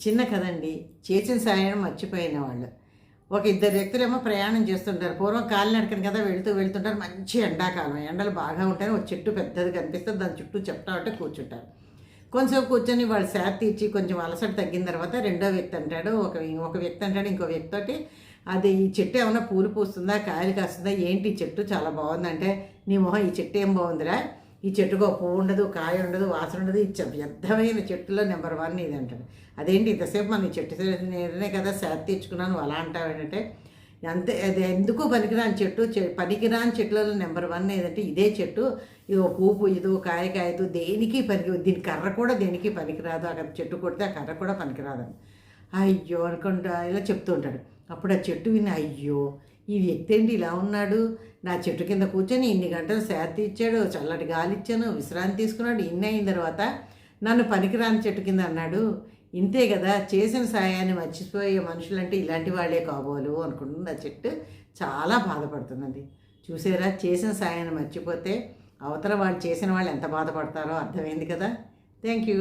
చిన్న కదండి. చేసిన సాయం మర్చిపోయిన వాళ్ళు. ఒక ఇద్దరు వ్యక్తులేమో ప్రయాణం చేస్తుంటారు. పూర్వం కాలినడకని కదా వెళుతూ వెళ్తుంటారు. మంచి ఎండాకాలం. ఎండలు బాగా ఉంటాయి. ఒక చెట్టు పెద్దది కనిపిస్తుంది. దాని చుట్టూ చెప్తా ఉంటే కూర్చుంటారు. కొంచెం కూర్చొని వాళ్ళు శాత తీర్చి కొంచెం అలసట తగ్గిన తర్వాత రెండో వ్యక్తి అంటాడు. ఒక ఒక వ్యక్తి అంటాడు. ఇంకో వ్యక్తి తోటి అది ఈ చెట్టు ఏమైనా పూలు పూస్తుందా? కాయలు కాస్తుందా? ఏంటి ఈ చెట్టు? చాలా బాగుందంటే నీ మొహం ఈ చెట్టు ఏం బాగుందిరా? ఈ చెట్టుకో పువ్వు ఉండదు కాయ ఉండదు వాసన ఉండదు ఇచ్చ వ్యర్థమైన చెట్టులో నెంబర్ వన్ ఇది అంటాడు అదేంటి ఇంతసేపు మన చెట్టు నేనే కదా శాత తీర్చుకున్నాను అలా అంటావు ఏంటంటే అంతే అది ఎందుకు పనికిరాని చెట్టు చె- పనికిరాని చెట్లలో నెంబర్ వన్ ఏదంటే ఇదే చెట్టు ఇది ఒక పువ్వు ఇది కాయ కాయదు దేనికి పనికి దీని కర్ర కూడా దేనికి పనికిరాదు అక్కడ చెట్టు కొడితే ఆ కర్ర కూడా పనికిరాదు అయ్యో అనుకుంటా ఇలా చెప్తూ ఉంటాడు. అప్పుడు ఆ చెట్టు విని అయ్యో ఈ వ్యక్తి ఏంటి ఇలా ఉన్నాడు? నా చెట్టు కింద కూర్చొని ఇన్ని గంటలు శాతి ఇచ్చాడు చల్లటి గాలి ఇచ్చాను విశ్రాంతి తీసుకున్నాడు. ఇన్ని అయిన తర్వాత నన్ను పనికిరాని చెట్టు కింద అన్నాడు. ఇంతే కదా చేసిన సాయాన్ని మర్చిపోయే మనుషులంటే ఇలాంటి వాళ్ళే కాబోలు అనుకుంటుంది. ఆ చెట్టు చాలా బాధపడుతున్నది చూసారా చేసిన సాయాన్ని మర్చిపోతే అవతల వాళ్ళు చేసిన వాళ్ళు ఎంత బాధపడతారో అర్థమైంది కదా. Thank you.